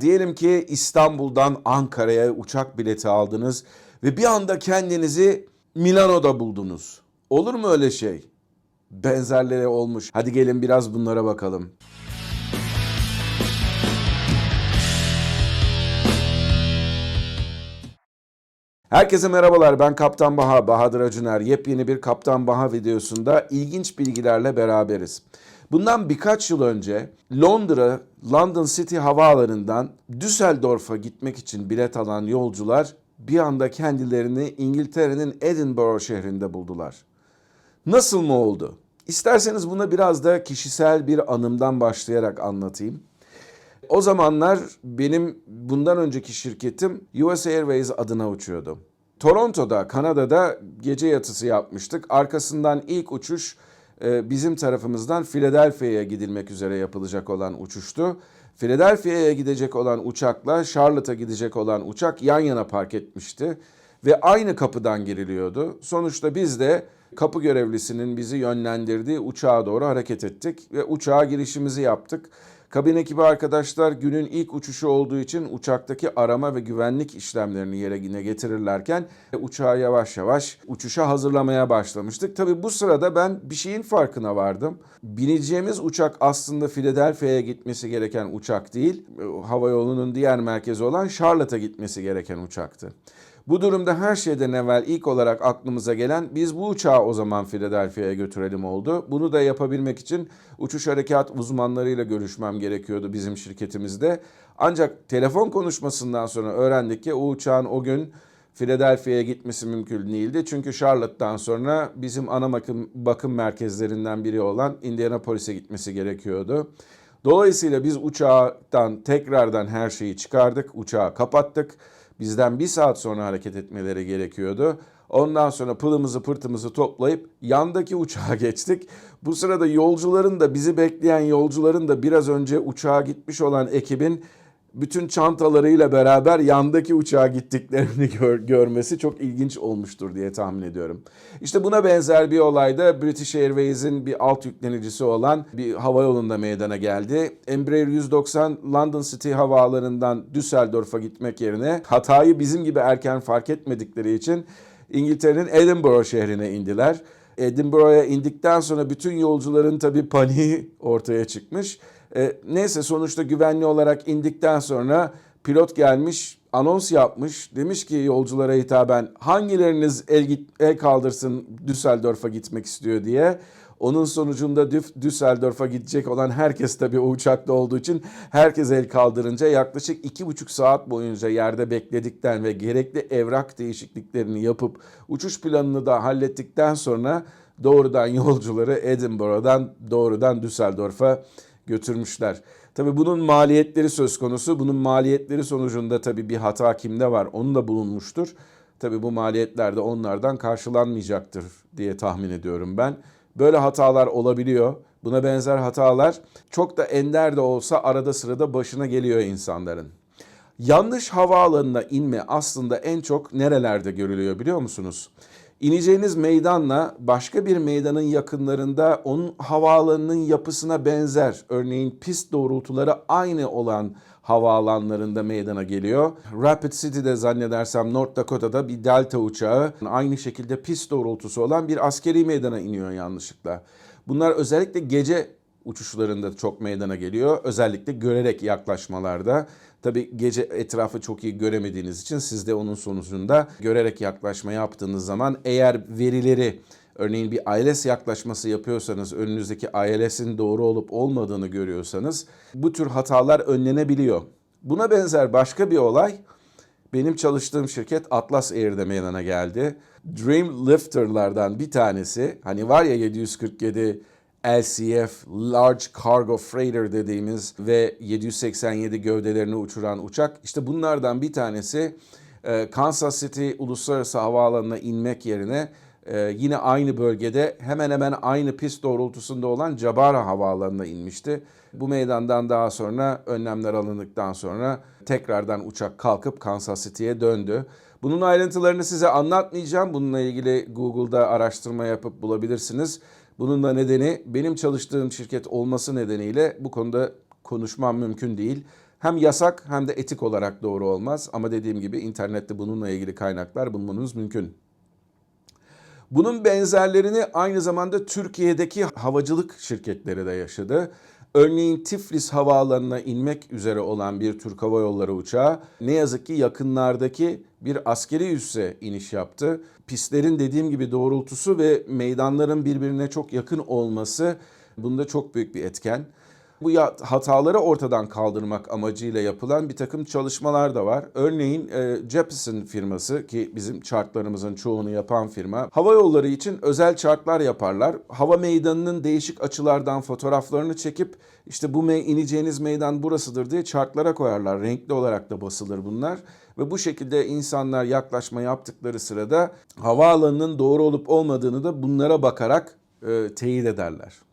Diyelim ki İstanbul'dan Ankara'ya uçak bileti aldınız ve bir anda kendinizi Milano'da buldunuz. Olur mu öyle şey? Benzerleri olmuş. Hadi gelin biraz bunlara bakalım. Herkese merhabalar ben Kaptan Baha, Bahadır Acuner. Yepyeni bir Kaptan Baha videosunda ilginç bilgilerle beraberiz. Bundan birkaç yıl önce Londra, London City havaalanından Düsseldorf'a gitmek için bilet alan yolcular bir anda kendilerini İngiltere'nin Edinburgh şehrinde buldular. Nasıl mı oldu? İsterseniz buna biraz da kişisel bir anımdan başlayarak anlatayım. O zamanlar benim bundan önceki şirketim US Airways adına uçuyordu. Toronto'da, Kanada'da gece yatısı yapmıştık. Arkasından ilk uçuş bizim tarafımızdan Philadelphia'ya gidilmek üzere yapılacak olan uçuştu. Philadelphia'ya gidecek olan uçakla Charlotte'a gidecek olan uçak yan yana park etmişti ve aynı kapıdan giriliyordu. Sonuçta biz de kapı görevlisinin bizi yönlendirdiği uçağa doğru hareket ettik ve uçağa girişimizi yaptık. Kabin ekibi arkadaşlar günün ilk uçuşu olduğu için uçaktaki arama ve güvenlik işlemlerini yerine getirirlerken uçağı yavaş yavaş uçuşa hazırlamaya başlamıştık. Tabi bu sırada ben bir şeyin farkına vardım. Bineceğimiz uçak aslında Philadelphia'ya gitmesi gereken uçak değil, hava yolunun diğer merkezi olan Charlotte'a gitmesi gereken uçaktı. Bu durumda her şeyden evvel ilk olarak aklımıza gelen biz bu uçağı o zaman Philadelphia'ya götürelim oldu. Bunu da yapabilmek için uçuş harekat uzmanlarıyla görüşmem gerekiyordu bizim şirketimizde. Ancak telefon konuşmasından sonra öğrendik ki o uçağın o gün Philadelphia'ya gitmesi mümkün değildi. Çünkü Charlotte'dan sonra bizim ana bakım, bakım merkezlerinden biri olan Indianapolis'e gitmesi gerekiyordu. Dolayısıyla biz uçaktan tekrardan her şeyi çıkardık, uçağı kapattık. Bizden bir saat sonra hareket etmeleri gerekiyordu. Ondan sonra pılımızı pırtımızı toplayıp yandaki uçağa geçtik. Bu sırada yolcuların da bizi bekleyen yolcuların da biraz önce uçağa gitmiş olan ekibin bütün çantalarıyla beraber yandaki uçağa gittiklerini gör, görmesi çok ilginç olmuştur diye tahmin ediyorum. İşte buna benzer bir olay da British Airways'in bir alt yüklenicisi olan bir hava yolunda meydana geldi. Embraer 190 London City havaalanından Düsseldorf'a gitmek yerine hatayı bizim gibi erken fark etmedikleri için İngiltere'nin Edinburgh şehrine indiler. Edinburgh'a indikten sonra bütün yolcuların tabii paniği ortaya çıkmış. E, neyse sonuçta güvenli olarak indikten sonra pilot gelmiş anons yapmış. Demiş ki yolculara hitaben hangileriniz el, git, el kaldırsın Düsseldorf'a gitmek istiyor diye. Onun sonucunda Düsseldorf'a gidecek olan herkes tabii o uçakta olduğu için herkes el kaldırınca yaklaşık iki buçuk saat boyunca yerde bekledikten ve gerekli evrak değişikliklerini yapıp uçuş planını da hallettikten sonra doğrudan yolcuları Edinburgh'dan doğrudan Düsseldorf'a götürmüşler. Tabii bunun maliyetleri söz konusu. Bunun maliyetleri sonucunda tabii bir hata kimde var onu da bulunmuştur. Tabii bu maliyetler de onlardan karşılanmayacaktır diye tahmin ediyorum ben. Böyle hatalar olabiliyor. Buna benzer hatalar çok da ender de olsa arada sırada başına geliyor insanların. Yanlış havaalanına inme aslında en çok nerelerde görülüyor biliyor musunuz? İneceğiniz meydanla başka bir meydanın yakınlarında onun havaalanının yapısına benzer, örneğin pist doğrultuları aynı olan havaalanlarında meydana geliyor. Rapid City'de zannedersem North Dakota'da bir Delta uçağı aynı şekilde pist doğrultusu olan bir askeri meydana iniyor yanlışlıkla. Bunlar özellikle gece uçuşlarında çok meydana geliyor. Özellikle görerek yaklaşmalarda. Tabi gece etrafı çok iyi göremediğiniz için siz de onun sonucunda görerek yaklaşma yaptığınız zaman eğer verileri örneğin bir ILS yaklaşması yapıyorsanız önünüzdeki ILS'in doğru olup olmadığını görüyorsanız bu tür hatalar önlenebiliyor. Buna benzer başka bir olay benim çalıştığım şirket Atlas Air'de meydana geldi. Dreamlifter'lardan bir tanesi hani var ya 747 LCF Large Cargo Freighter dediğimiz ve 787 gövdelerini uçuran uçak. İşte bunlardan bir tanesi e, Kansas City Uluslararası Havaalanı'na inmek yerine e, yine aynı bölgede hemen hemen aynı pist doğrultusunda olan Jabara Havaalanı'na inmişti. Bu meydandan daha sonra önlemler alındıktan sonra tekrardan uçak kalkıp Kansas City'ye döndü. Bunun ayrıntılarını size anlatmayacağım. Bununla ilgili Google'da araştırma yapıp bulabilirsiniz. Bunun da nedeni benim çalıştığım şirket olması nedeniyle bu konuda konuşmam mümkün değil. hem yasak hem de etik olarak doğru olmaz. Ama dediğim gibi internette bununla ilgili kaynaklar bulmanız mümkün. Bunun benzerlerini aynı zamanda Türkiye'deki havacılık şirketleri de yaşadı. Örneğin Tiflis havaalanına inmek üzere olan bir Türk Hava Yolları uçağı ne yazık ki yakınlardaki bir askeri üsse iniş yaptı. Pistlerin dediğim gibi doğrultusu ve meydanların birbirine çok yakın olması bunda çok büyük bir etken. Bu hataları ortadan kaldırmak amacıyla yapılan bir takım çalışmalar da var. Örneğin e, Jeppesen firması ki bizim chartlarımızın çoğunu yapan firma hava yolları için özel chartlar yaparlar. Hava meydanının değişik açılardan fotoğraflarını çekip işte bu me- ineceğiniz meydan burasıdır diye chartlara koyarlar. Renkli olarak da basılır bunlar. Ve bu şekilde insanlar yaklaşma yaptıkları sırada havaalanının doğru olup olmadığını da bunlara bakarak e, teyit ederler.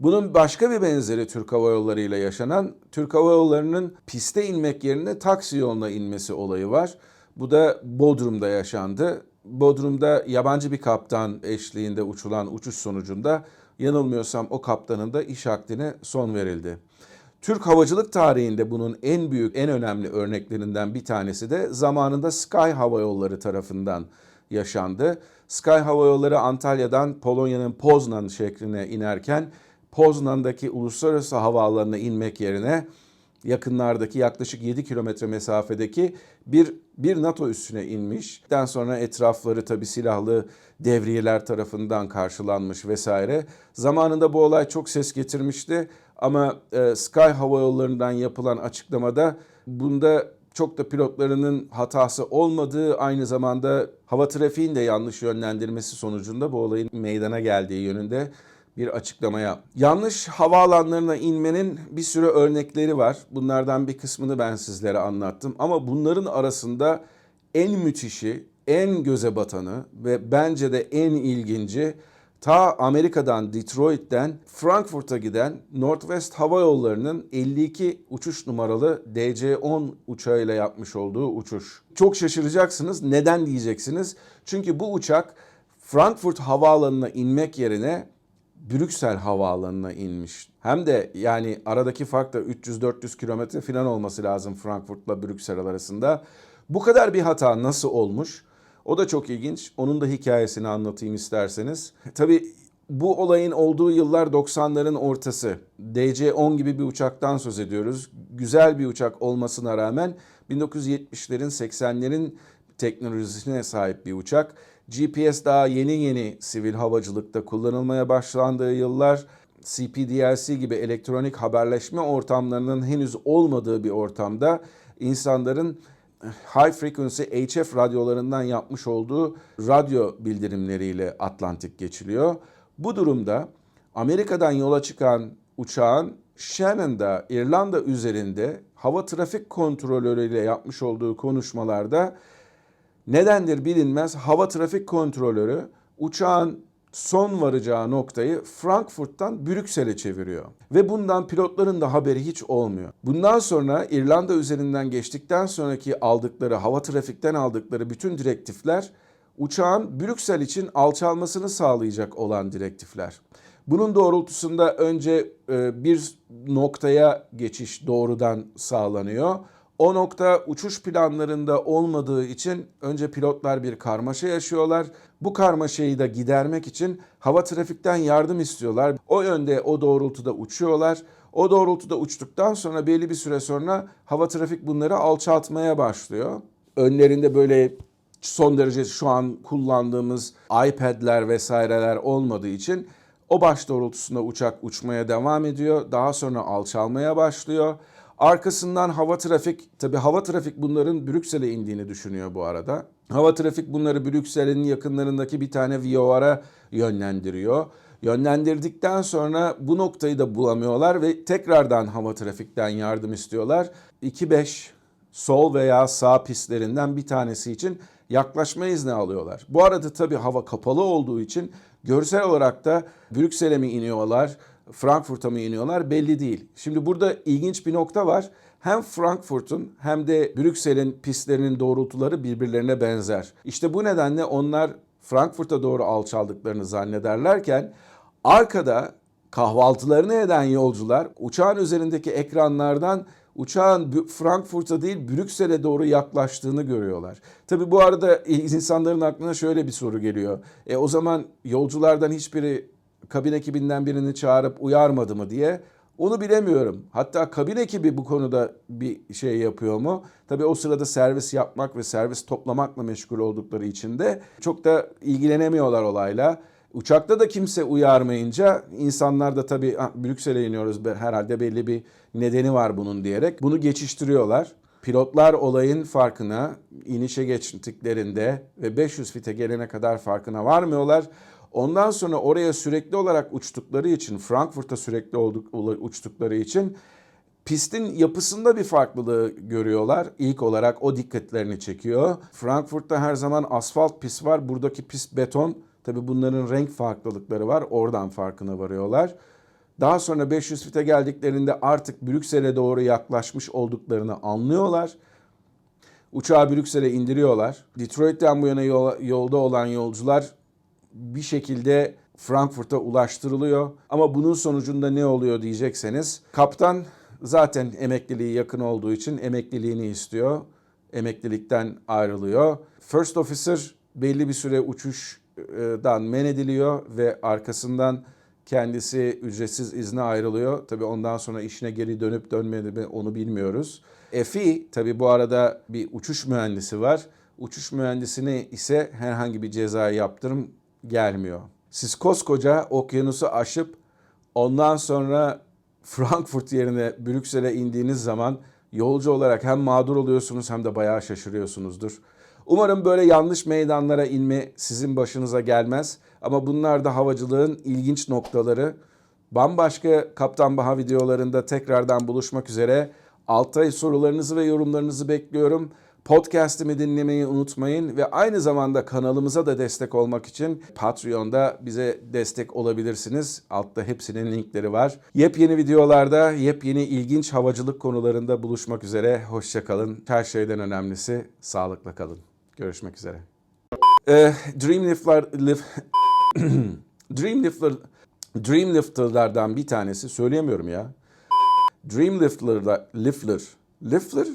Bunun başka bir benzeri Türk Hava Yolları ile yaşanan Türk Hava Yolları'nın piste inmek yerine taksi yoluna inmesi olayı var. Bu da Bodrum'da yaşandı. Bodrum'da yabancı bir kaptan eşliğinde uçulan uçuş sonucunda yanılmıyorsam o kaptanın da iş akdine son verildi. Türk havacılık tarihinde bunun en büyük, en önemli örneklerinden bir tanesi de zamanında Sky Hava Yolları tarafından yaşandı. Sky Hava Yolları Antalya'dan Polonya'nın Poznan şehrine inerken Poznan'daki uluslararası havaalanına inmek yerine yakınlardaki yaklaşık 7 kilometre mesafedeki bir bir NATO üssüne inmiş. Daha sonra etrafları tabi silahlı devriyeler tarafından karşılanmış vesaire. Zamanında bu olay çok ses getirmişti ama e, Sky Hava Yolları'ndan yapılan açıklamada bunda çok da pilotlarının hatası olmadığı aynı zamanda hava trafiğin de yanlış yönlendirmesi sonucunda bu olayın meydana geldiği yönünde bir açıklamaya. Yanlış havaalanlarına inmenin bir sürü örnekleri var. Bunlardan bir kısmını ben sizlere anlattım. Ama bunların arasında en müthişi, en göze batanı ve bence de en ilginci ta Amerika'dan, Detroit'ten Frankfurt'a giden Northwest Hava Yolları'nın 52 uçuş numaralı DC-10 uçağıyla yapmış olduğu uçuş. Çok şaşıracaksınız. Neden diyeceksiniz? Çünkü bu uçak Frankfurt Havaalanı'na inmek yerine Brüksel havaalanına inmiş. Hem de yani aradaki fark da 300-400 kilometre falan olması lazım Frankfurt'la Brüksel arasında. Bu kadar bir hata nasıl olmuş? O da çok ilginç. Onun da hikayesini anlatayım isterseniz. Tabii bu olayın olduğu yıllar 90'ların ortası. DC-10 gibi bir uçaktan söz ediyoruz. Güzel bir uçak olmasına rağmen 1970'lerin 80'lerin teknolojisine sahip bir uçak. GPS daha yeni yeni sivil havacılıkta kullanılmaya başlandığı yıllar. CPDLC gibi elektronik haberleşme ortamlarının henüz olmadığı bir ortamda insanların high frequency HF radyolarından yapmış olduğu radyo bildirimleriyle Atlantik geçiliyor. Bu durumda Amerika'dan yola çıkan uçağın Shannon'da İrlanda üzerinde hava trafik kontrolörüyle yapmış olduğu konuşmalarda nedendir bilinmez hava trafik kontrolörü uçağın son varacağı noktayı Frankfurt'tan Brüksel'e çeviriyor. Ve bundan pilotların da haberi hiç olmuyor. Bundan sonra İrlanda üzerinden geçtikten sonraki aldıkları hava trafikten aldıkları bütün direktifler uçağın Brüksel için alçalmasını sağlayacak olan direktifler. Bunun doğrultusunda önce e, bir noktaya geçiş doğrudan sağlanıyor. O nokta uçuş planlarında olmadığı için önce pilotlar bir karmaşa yaşıyorlar. Bu karmaşayı da gidermek için hava trafikten yardım istiyorlar. O yönde o doğrultuda uçuyorlar. O doğrultuda uçtuktan sonra belli bir süre sonra hava trafik bunları alçaltmaya başlıyor. Önlerinde böyle son derece şu an kullandığımız iPad'ler vesaireler olmadığı için o baş doğrultusunda uçak uçmaya devam ediyor. Daha sonra alçalmaya başlıyor. Arkasından hava trafik, tabi hava trafik bunların Brüksel'e indiğini düşünüyor bu arada. Hava trafik bunları Brüksel'in yakınlarındaki bir tane VOR'a yönlendiriyor. Yönlendirdikten sonra bu noktayı da bulamıyorlar ve tekrardan hava trafikten yardım istiyorlar. 2-5 sol veya sağ pistlerinden bir tanesi için yaklaşma izni alıyorlar. Bu arada tabii hava kapalı olduğu için görsel olarak da Brüksel'e mi iniyorlar, Frankfurt'a mı iniyorlar belli değil. Şimdi burada ilginç bir nokta var. Hem Frankfurt'un hem de Brüksel'in pistlerinin doğrultuları birbirlerine benzer. İşte bu nedenle onlar Frankfurt'a doğru alçaldıklarını zannederlerken arkada kahvaltılarını eden yolcular uçağın üzerindeki ekranlardan uçağın Frankfurt'a değil Brüksel'e doğru yaklaştığını görüyorlar. Tabi bu arada insanların aklına şöyle bir soru geliyor. E o zaman yolculardan hiçbiri kabin ekibinden birini çağırıp uyarmadı mı diye. Onu bilemiyorum. Hatta kabin ekibi bu konuda bir şey yapıyor mu? Tabii o sırada servis yapmak ve servis toplamakla meşgul oldukları için de çok da ilgilenemiyorlar olayla. Uçakta da kimse uyarmayınca insanlar da tabii "Ah, Brüksel'e iniyoruz herhalde belli bir nedeni var bunun diyerek bunu geçiştiriyorlar. Pilotlar olayın farkına inişe geçtiklerinde ve 500 fite gelene kadar farkına varmıyorlar. Ondan sonra oraya sürekli olarak uçtukları için, Frankfurt'a sürekli olduk, uçtukları için pistin yapısında bir farklılığı görüyorlar. İlk olarak o dikkatlerini çekiyor. Frankfurt'ta her zaman asfalt pist var. Buradaki pist beton. Tabii bunların renk farklılıkları var. Oradan farkına varıyorlar. Daha sonra 500 fite geldiklerinde artık Brüksel'e doğru yaklaşmış olduklarını anlıyorlar. Uçağı Brüksel'e indiriyorlar. Detroit'ten bu yana yolda olan yolcular bir şekilde Frankfurt'a ulaştırılıyor. Ama bunun sonucunda ne oluyor diyecekseniz kaptan zaten emekliliği yakın olduğu için emekliliğini istiyor. Emeklilikten ayrılıyor. First officer belli bir süre uçuşdan men ediliyor ve arkasından kendisi ücretsiz izne ayrılıyor. Tabii ondan sonra işine geri dönüp dönmedi mi onu bilmiyoruz. FI tabii bu arada bir uçuş mühendisi var. Uçuş mühendisine ise herhangi bir ceza yaptırım gelmiyor. Siz koskoca okyanusu aşıp ondan sonra Frankfurt yerine Brüksel'e indiğiniz zaman yolcu olarak hem mağdur oluyorsunuz hem de bayağı şaşırıyorsunuzdur. Umarım böyle yanlış meydanlara inme sizin başınıza gelmez. Ama bunlar da havacılığın ilginç noktaları. Bambaşka Kaptan Baha videolarında tekrardan buluşmak üzere. Altta sorularınızı ve yorumlarınızı bekliyorum. Podcast'imi dinlemeyi unutmayın ve aynı zamanda kanalımıza da destek olmak için Patreon'da bize destek olabilirsiniz. Altta hepsinin linkleri var. Yepyeni videolarda, yepyeni ilginç havacılık konularında buluşmak üzere. Hoşçakalın. Her şeyden önemlisi sağlıkla kalın. Görüşmek üzere. Ee, Dreamlifter lif, Dreamlifter Dreamlifter'lardan bir tanesi söyleyemiyorum ya. Dreamlifter'da Lifter Lifter